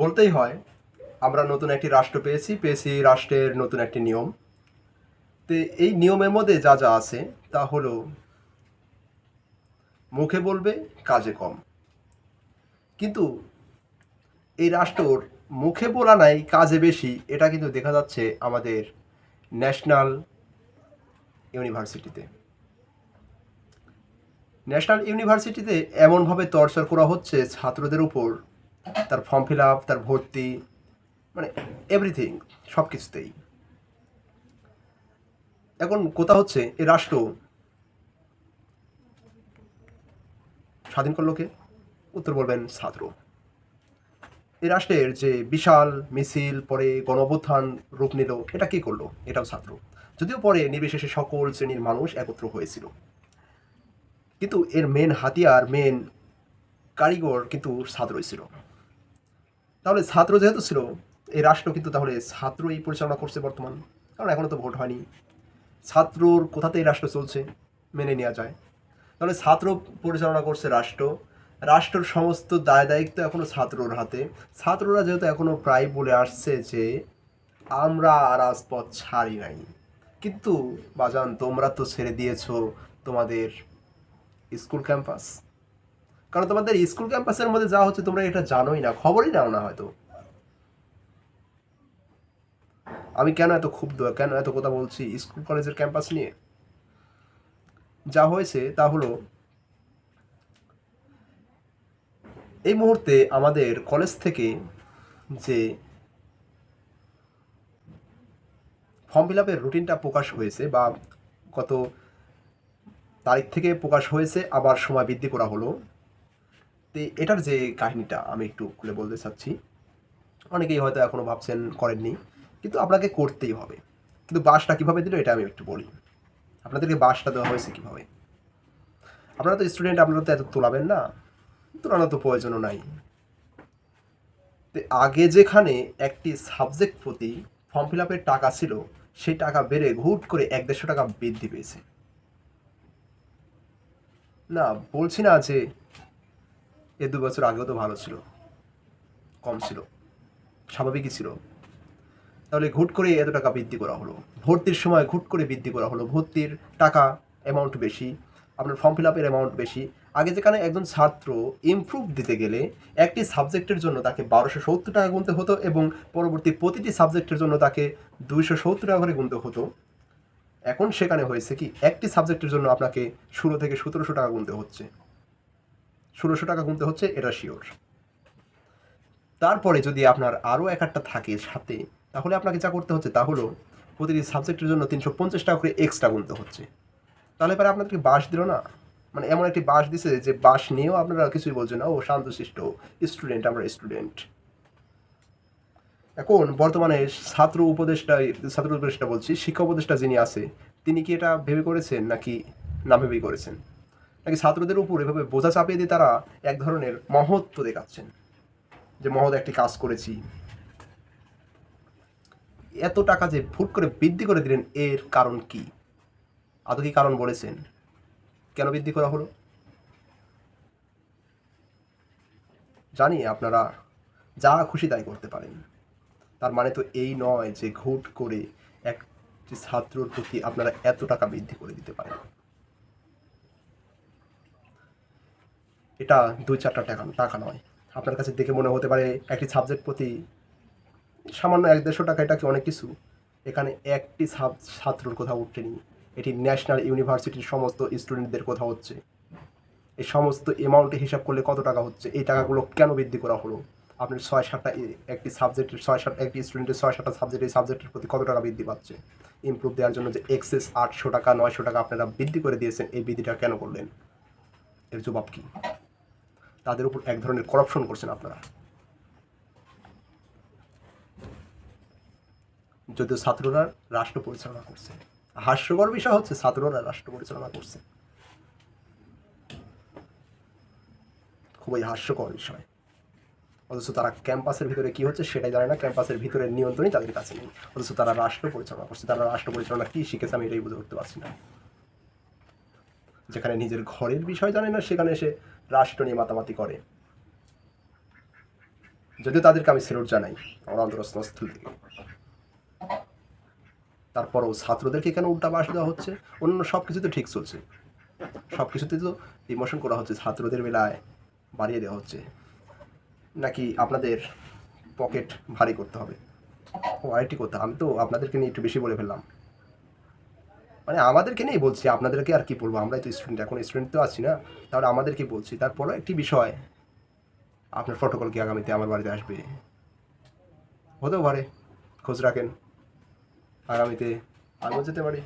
বলতেই হয়, আমরা নতুন একটি রাষ্ট্র পেয়েছি পেয়েছি রাষ্ট্রের নতুন একটি নিয়ম। তো এই নিয়মের মধ্যে যা যা আছে, তা হলো মুখে বলবে, কাজে কম। কিন্তু এই রাষ্ট্রর মুখে বলা নাই, কাজে বেশি, এটা কিন্তু দেখা যাচ্ছে আমাদের ন্যাশনাল ইউনিভার্সিটিতে। ন্যাশনাল ইউনিভার্সিটিতে এমনভাবে টর্চার করা হচ্ছে ছাত্রদের উপর তার ফর্ম ফিল আপ তার ভর্তি মানে এভরিথিং সব কিছুতেই এখন কোথা হচ্ছে, এই রাষ্ট্র স্বাধীন করল কে? উত্তর বলবেন ছাত্র এই রাষ্ট্রের যে বিশাল মিছিল, পরে গণঅভ্যুত্থান রূপ নিল, এটা কি করল? এটাও ছাত্র যদিও পরে নির্বিশেষে সকল শ্রেণির মানুষ একত্র হয়েছিল। কিন্তু এর মেন হাতিয়ার মেন কারিগর কিন্তু ছাত্রই ছিল। তাহলে ছাত্র যেহেতু ছিল, এই রাষ্ট্র কিন্তু তাহলে ছাত্রই পরিচালনা করছে বর্তমান। কারণ এখনও তো ভোট হয়নি। ছাত্রর কোথাতে এই রাষ্ট্র চলছে মেনে নেওয়া যায়। তাহলে ছাত্র পরিচালনা করছে রাষ্ট্র। রাষ্ট্রের সমস্ত দায় দায়িত্ব এখনও ছাত্রর হাতে। ছাত্ররা যেহেতু এখনও প্রায় বলে আসছে যে, আমরা রাজপথ ছাড়ি নাই। কিন্তু বাজান, তোমরা তো ছেড়ে দিয়েছ তোমাদের স্কুল ক্যাম্পাস। কারণ তোমাদের স্কুল ক্যাম্পাসের মধ্যে যা হচ্ছে, তোমরা এটা জানোই না, খবরই নাও না হয়তো। আমি কেন এত ক্ষুব্ধ? কেন এত কথা বলছি স্কুল কলেজের ক্যাম্পাস নিয়ে? যা হয়েছে তা হলো, এই মুহূর্তে আমাদের কলেজ থেকে যে ফর্ম ফিল আপের রুটিনটা প্রকাশ হয়েছে বা কত তারিখ থেকে প্রকাশ হয়েছে, আবার সময় বৃদ্ধি করা হলো তো এটার যে কাহিনীটা আমি একটু খুলে বলতে চাচ্ছি, অনেকেই হয়তো এখনও ভাবছেন করেননি, কিন্তু আপনাকে করতেই হবে। কিন্তু বাসটা কীভাবে দিল এটা আমি একটু বলি। আপনাদেরকে বাসটা দেওয়া হয়েছে কীভাবে? আপনারা তো স্টুডেন্ট, আপনারা তো এত তোলাবেন না। তোলানো তো প্রয়োজনও নাই। তো আগে যেখানে একটি সাবজেক্ট প্রতি ফর্ম ফিল আপের টাকা ছিল, সেই টাকা বেড়ে হুট করে এক দেড়শো টাকা বৃদ্ধি পেয়েছে। না, বলছি না যে এ দু বছর আগেও তো ভালো ছিল। কম ছিল। স্বাভাবিকই ছিল। তাহলে ঘুট করে এত টাকা বৃদ্ধি করা হলো। ভর্তির সময় ঘুট করে বৃদ্ধি করা হলো। ভর্তির টাকা অ্যামাউন্ট বেশি, আপনার ফর্ম ফিল আপের অ্যামাউন্ট বেশি। আগে যেখানে একজন ছাত্র ইমপ্রুভ দিতে গেলে একটি সাবজেক্টের জন্য তাকে বারোশো সত্তর টাকা গুনতে হতো এবং পরবর্তী প্রতিটি সাবজেক্টের জন্য তাকে দুইশো সত্তর টাকা করে গুনতে হতো। এখন সেখানে হয়েছে কি, একটি সাবজেক্টের জন্য আপনাকে ষোলো থেকে সতেরোশো টাকা গুনতে হচ্ছে। ষোলোশো টাকা গুনতে হচ্ছে, এটা শিওর তারপরে যদি আপনার আরও এক একটা থাকে সাথে, তাহলে আপনাকে যা করতে হচ্ছে তা হলো প্রতিটি সাবজেক্টের জন্য তিনশো পঞ্চাশ টাকা করে এক্সট্রা গুনতে হচ্ছে। তাহলে পরে আপনাদেরকে বাস দিল না? মানে এমন একটি বাস দিছে যে বাস নিয়েও আপনারা কিছুই বলছেন ও শান্তশিষ্ট স্টুডেন্ট আমরা স্টুডেন্ট এখন বর্তমানে ছাত্র উপদেষ্টা ছাত্র উপদেষ্টা বলছি, শিক্ষা উপদেষ্টা যিনি আছে, তিনি কি এটা ভেবে করেছেন নাকি না ভেবেই করেছেন? নাকি ছাত্রদের উপর এভাবে বোঝা চাপিয়ে দিয়ে তারা এক ধরনের মহত্ব দেখাচ্ছেন। যে মহৎ একটি কাজ করেছি। এত টাকা যে ফুট করে বৃদ্ধি করে দিলেন, এর কারণ কি? আদৌ কি কারণ বলেছেন? কেন বৃদ্ধি করা হলো? জানি আপনারা যা খুশি তাই করতে পারেন। তার মানে তো এই নয় যে ঘুট করে একটি ছাত্রর প্রতি আপনারা এত টাকা বৃদ্ধি করে দিতে পারেন। এটা দুই চারটা টাকা টাকা নয়। আপনার কাছে দেখে মনে হতে পারে একটি সাবজেক্ট প্রতি সামান্য এক দেড়শো টাকা এটা কি অনেক কিছু? এখানে একটি ছাব- ছাত্রর কথা উঠেনি এটি ন্যাশনাল ইউনিভার্সিটির সমস্ত স্টুডেন্টদের কথা হচ্ছে। এই সমস্ত অ্যামাউন্টে হিসাব করলে কত টাকা হচ্ছে? এই টাকাগুলো কেন বৃদ্ধি করা হলো? আপনার ছয় সাতটা একটি সাবজেক্টের ছয় সাত, একটি স্টুডেন্টের ছয় সাতটা সাবজেক্ট এই সাবজেক্টের প্রতি কত টাকা বৃদ্ধি পাচ্ছে? ইমপ্রুভ দেওয়ার জন্য যে এক্সেস আটশো টাকা, নয়শো টাকা আপনারা বৃদ্ধি করে দিয়েছেন, এই বৃদ্ধিটা কেন করলেন? এর জবাব কি? তাদের উপর এক ধরনের করাপশন করছেন আপনারা। যদিও ছাত্ররা রাষ্ট্র পরিচালনা করছে। হাস্যকর বিষয় হচ্ছে ছাত্ররা রাষ্ট্র পরিচালনা করছে। খুবই হাস্যকর বিষয়। অথচ তারা ক্যাম্পাসের ভিতরে কি হচ্ছে সেটাই জানে না, ক্যাম্পাসের ভিতরে নিয়ন্ত্রণই তাদের কাছে নেই। অথচ তারা রাষ্ট্র পরিচালনা করছে। তারা রাষ্ট্র পরিচালনা কি শিখেছে আমি এটাই বুঝে পারছি না। যেখানে নিজের ঘরের বিষয় জানে না, সেখানে এসে রাষ্ট্র নিয়ে মাতামাতি করে। যদিও তাদেরকে আমি সেলুট জানাই, আমার অন্তরস্থল থেকে। তারপরও ছাত্রদেরকে কেন উল্টা বাস দেওয়া হচ্ছে? অন্য সব কিছুতে ঠিক চলছে। সব কিছুতে তো ইমোশন করা হচ্ছে, ছাত্রদের বেলায় বাড়িয়ে দেওয়া হচ্ছে। নাকি আপনাদের পকেট ভারী করতে হবে? ও আরেকটি কথা, আমি তো আপনাদেরকে নিয়ে একটু বেশি বলে ফেললাম। মানে আমাদেরকে নেই বলছি, আপনাদেরকে আর কি বলব? আমরাই তো স্টুডেন্ট এখন স্টুডেন্ট তো আছি না? তাহলে আমাদেরকে বলছি, তারপরে একটি বিষয়। আপনার ফটোকল কি আগামীতে আমার বাড়িতে আসবে? হতেও পারে, খোঁজ রাখেন। আগামীতে আমিও যেতে পারি।